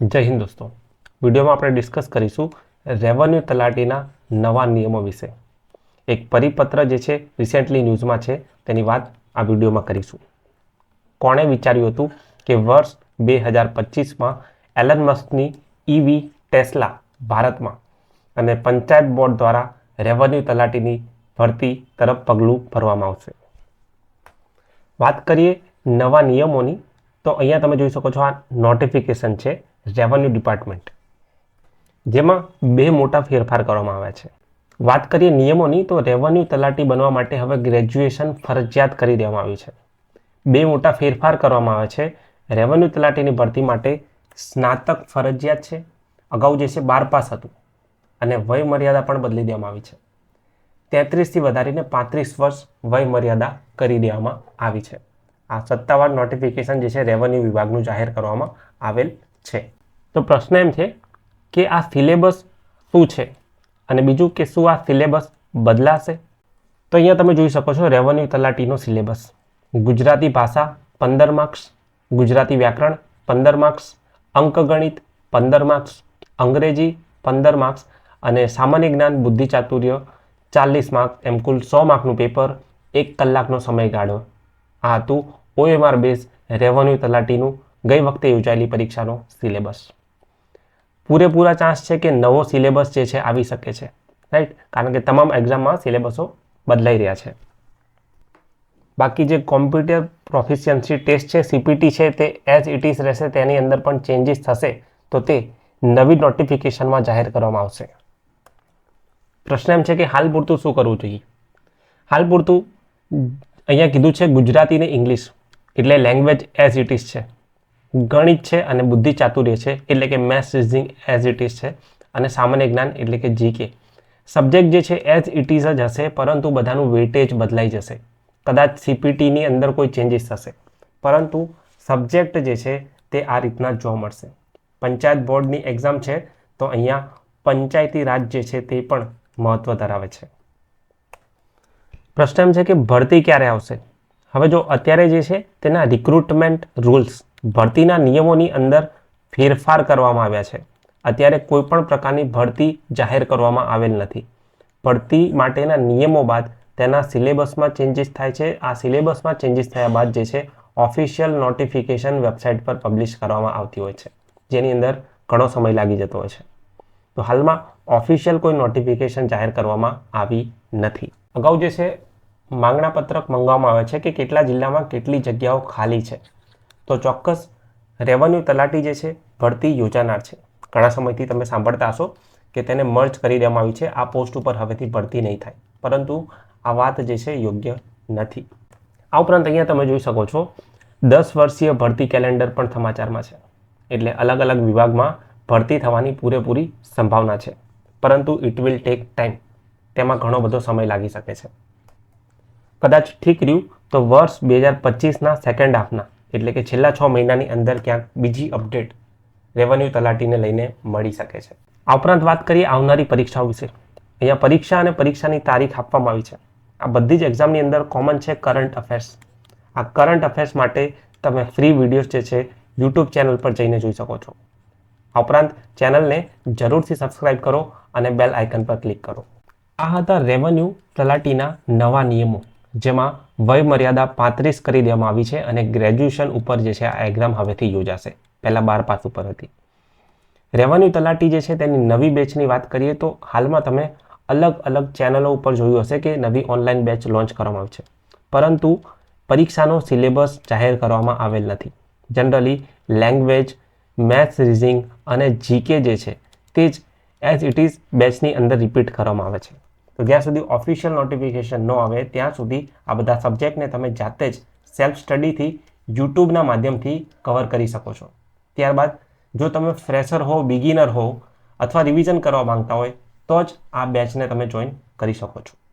જય હિન્દ દોસ્તો. વિડીયોમાં આપણે ડિસ્કસ કરીશું રેવન્યુ તલાટીના નવા નિયમો વિશે. એક પરિપત્ર જે છે રિસેન્ટલી ન્યૂઝમાં છે, તેની વાત આ વિડીયોમાં કરીશું. કોણે વિચાર્યું હતું કે વર્ષ બે હજાર પચીસમાં એલન મસ્કની ઈવી ટેસ્લા ભારતમાં અને પંચાયત બોર્ડ દ્વારા રેવન્યુ તલાટીની ભરતી તરફ પગલું ભરવામાં આવશે. વાત કરીએ નવા નિયમોની, તો અહીંયા તમે જોઈ શકો છો આ નોટિફિકેશન છે. રેવન્યુ ડિપાર્ટમેન્ટ જેમાં બે મોટા ફેરફાર કરવામાં આવ્યા છે. વાત કરીએ નિયમોની, તો રેવન્યુ તલાટી બનવા માટે હવે ગ્રેજ્યુએશન ફરજિયાત કરી દેવામાં આવ્યું છે. બે મોટા ફેરફાર કરવામાં આવે છે. રેવન્યુ તલાટીની ભરતી માટે સ્નાતક ફરજિયાત છે, અગાઉ જે છે બાર પાસ હતું, અને વય મર્યાદા પણ બદલી દેવામાં આવી છે. તેત્રીસથી વધારીને પાંત્રીસ વર્ષ વય મર્યાદા કરી દેવામાં આવી છે. આ સત્તાવાર નોટિફિકેશન જે છે રેવન્યુ વિભાગનું જાહેર કરવામાં આવેલ છે. તો પ્રશ્ન એમ છે કે આ સિલેબસ શું છે? અને બીજું કે શું આ સિલેબસ બદલાશે? તો અહીંયા તમે જોઈ શકો છો રેવન્યુ તલાટીનો સિલેબસ. ગુજરાતી ભાષા પંદર માર્ક્સ ગુજરાતી વ્યાકરણ પંદર માર્ક્સ અંકગણિત પંદર માર્ક્સ અંગ્રેજી પંદર માર્ક્સ અને સામાન્ય જ્ઞાન, બુદ્ધિ ચાતુર્ય ચાલીસ માર્ક એમ કુલ સો માર્કનું પેપર એક કલાકનો સમયગાળો. આ હતું ઓએમઆર બેઝ રેવન્યુ તલાટીનું ગઈ વખતે યોજાયેલી પરીક્ષાનો સિલેબસ. પૂરેપૂરા ચાન્સ છે કે નવો સિલેબસ જે છે આવી શકે છે. રાઈટ કારણ કે તમામ એક્ઝામમાં સિલેબસો બદલાઈ રહ્યા છે. બાકી જે કોમ્પ્યુટર પ્રોફિશિયન્સી ટેસ્ટ છે સીપીટી છે તે એઝ ઇટ ઇઝ રહેશે, તેની અંદર પણ ચેન્જીસ થશે, તો તે નવી નોટિફિકેશનમાં જાહેર કરવામાં આવશે. પ્રશ્ન એમ છે કે હાલ પૂરતું શું કરવું જોઈએ? હાલ પૂરતું અહીંયા કીધું છે ગુજરાતી ને ઇંગ્લિશ એટલે લેંગ્વેજ એઝ ઇટ ઇઝ છે. ગણિત છે અને બુદ્ધિ ચાતુર્ય છે, એટલે કે maths reasoning as it is છે, અને સામાન્ય જ્ઞાન એટલે કે જીકે સબ્જેક્ટ જે છે એઝ ઇટ ઇઝ જ હશે, પરંતુ બધાનું વેટેજ બદલાઈ જશે. કદાચ સીપીટીની અંદર કોઈ ચેન્જીસ થશે. પરંતુ સબ્જેક્ટ જે છે, તે આ રીતના જોવા મળશે. પંચાયત બોર્ડની એક્ઝામ છે, તો અહીંયા પંચાયતી રાજ જે છે, તે પણ મહત્ત્વ ધરાવે છે. પ્રશ્ન એમ છે કે ભરતી ક્યારે આવશે? હવે જો અત્યારે જે છે, તેના રિક્રુટમેન્ટ રૂલ્સ ભરતીના નિયમોની અંદર ફેરફાર કરવામાં આવ્યા છે. અત્યારે કોઈ પણ પ્રકારની ભરતી જાહેર કરવામાં આવેલ નથી. ભરતી માટેના નિયમો બાદ તેના સિલેબસમાં ચેન્જીસ થાય છે. આ સિલેબસમાં ચેન્જીસ થયા બાદ જે છે, ઓફિશિયલ નોટિફિકેશન વેબસાઇટ પર પબ્લિશ કરવામાં આવતી હોય છે, જેની અંદર ઘણો સમય લાગી જતો હોય છે. તો હાલમાં ઓફિશિયલ કોઈ નોટિફિકેશન જાહેર કરવામાં આવી નથી. અગાઉ જે છે માંગણા પત્રક મંગાવવામાં આવે છે કે કેટલા જિલ્લામાં કેટલી જગ્યાઓ ખાલી છે. તો ચોક્કસ રેવન્યુ તલાટી જે છે, ભરતી યોજાનાર છે. ઘણા સમયથી તમે સાંભળતા હશો કે તેને મર્જ કરી દેવામાં આવી છે. આ પોસ્ટ ઉપર હવેથી ભરતી નહીં થાય. પરંતુ આ વાત જે છે, યોગ્ય નથી. આ ઉપરાંત અહીંયા તમે જોઈ શકો છો, દસ વર્ષીય ભરતી કેલેન્ડર પણ સમાચારમાં છે. એટલે અલગ અલગ વિભાગમાં ભરતી થવાની પૂરેપૂરી સંભાવના છે. પરંતુ ઇટ વિલ ટેક ટાઈમ તેમાં ઘણો બધો સમય લાગી શકે છે. કદાચ ઠીક રહ્યું તો વર્ષ બે હજાર પચીસના સેકન્ડ હાફના એટલે કે છેલ્લા છ મહિનાની અંદર ક્યાંક બીજી અપડેટ રેવન્યુ તલાટીને લઈને મળી શકે છે. આ ઉપરાંત વાત કરીએ આવનારી પરીક્ષાઓ વિશે. અહીંયા પરીક્ષા અને પરીક્ષાની તારીખ આપવામાં આવી છે. આ બધી જ એક્ઝામની અંદર કોમન છે કરંટ અફેર્સ આ કરંટ અફેર્સ માટે તમે ફ્રી વિડીયોઝ જે છે યુટ્યુબ ચેનલ પર જઈને જોઈ શકો છો. આ ઉપરાંત ચેનલને જરૂરથી સબસ્ક્રાઇબ કરો અને બેલ આઇકન પર ક્લિક કરો. આ હતા રેવન્યુ તલાટીના નવા નિયમો. જેમાં વય મર્યાદા પાંત્રીસ કરી દેવામાં આવી છે અને ગ્રેજ્યુએશન ઉપર જે છે આ એક્ઝામ હવેથી યોજાશે. પહેલાં બાર પાસ ઉપર હતી. રેવન્યુ તલાટી જે છે તેની નવી બેચની વાત કરીએ તો હાલમાં તમે અલગ અલગ ચેનલો ઉપર જોયું હશે કે નવી ઓનલાઈન બેચ લોન્ચ કરવામાં આવી છે. પરંતુ પરીક્ષાનો સિલેબસ જાહેર કરવામાં આવેલ નથી. જનરલી લેંગ્વેજ મેથ્સ રીઝિંગ અને જીકે જે છે તે જ એઝ ઇટ ઇઝ બેચની અંદર રિપીટ કરવામાં આવે છે. તો જ્યાં સુધી ઓફિશિયલ નોટિફિકેશન ન આવે, ત્યાં સુધી આ બધા સબ્જેક્ટને તમે જાતે જ સેલ્ફ સ્ટડીથી યુટ્યુબના માધ્યમથી કવર કરી શકો છો. ત્યારબાદ, જો તમે ફ્રેશર હો બિગિનર હો અથવા રિવિઝન કરવા માંગતા હોય, તો જ આ બેચને તમે જોઈન કરી શકો છો.